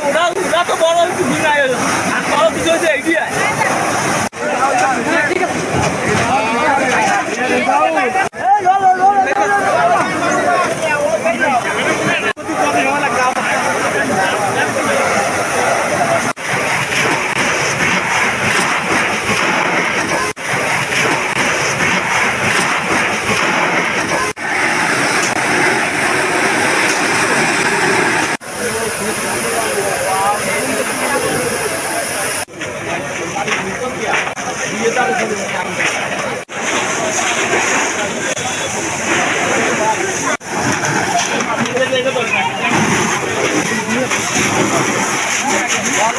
ઉડા ઉડા તો બોલો બીજી આવ્યો છે આ બોલો બીજો છે આઈડિયા Thank you.